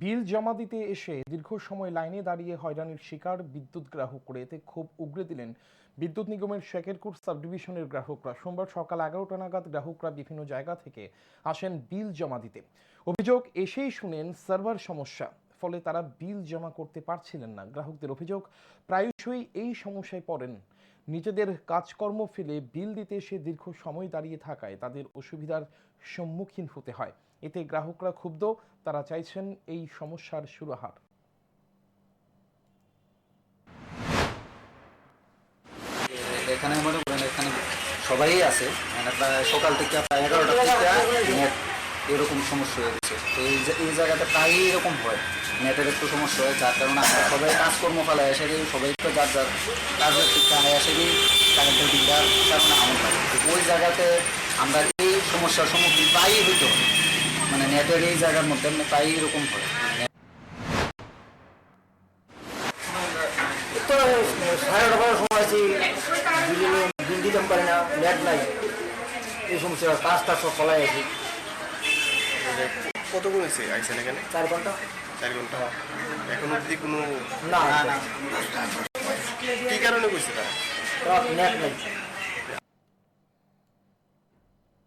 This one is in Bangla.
বিল জমা দিতে এসে দীর্ঘ সময় লাইনে দাঁড়িয়ে হয়রানির শিকার বিদ্যুৎ গ্রাহকরা এতে খুব উগ্রে দিলেন বিদ্যুৎ নিগমের শেকেরকুট সাব ডিভিশনের গ্রাহকরা। সোমবার সকাল এগারোটা নাগাদ গ্রাহকরা বিভিন্ন জায়গা থেকে আসেন বিল জমা দিতে। অভিযোগ এসেই শুনেন সার্ভার সমস্যা। ফলে তারা বিল জমা করতে পারছিলেন না। গ্রাহকদের অভিযোগ, প্রায়শই এই সমস্যায় পড়েন। নিজেদের কাজকর্ম ফেলে বিল দিতে এসে দীর্ঘ সময় দাঁড়িয়ে থাকায় তাদের অসুবিধার সম্মুখীন হতে হয়। এতে গ্রাহকরা ক্ষুব্ধ, তারা চাইছেন এই সমস্যার সুরাহার। এখানে মনে করেন, এখানে সবাই আছে। মানে সকাল থেকে প্রায় এগারোটা থেকে এরকম সমস্যা হয়ে গেছে। তো এই এই জায়গাতে প্রায়ই এরকম হয়। নেটের একটু সমস্যা হয়, যার কারণে আমরা সবাই কাজকর্ম ফেলে এসে গিয়ে, সবাই একটু যার যার কাজের ঠিকানা এসে গিয়ে কারেন্টের বিলটার কারণে আমল লাগে তো ওই জায়গাতে আমরা এই সমস্যার সম্মুখীন প্রায়ই হইতে হয়। মানে নেটের এই জায়গার মধ্যে আমরা প্রায়ই এরকম হয়। তো সাড়ে নটার সময় আছি বিল দিতে পারি না, নেট নাই। এই সমস্যা কাজ টাজ সব ফলাই আছি কতক্ষণ হয়েছে আইসেন এখানে? চার ঘণ্টা। চার ঘণ্টা। এখন অব্দি কোনো না কি কারণে কইছে তারা? নেট নাই।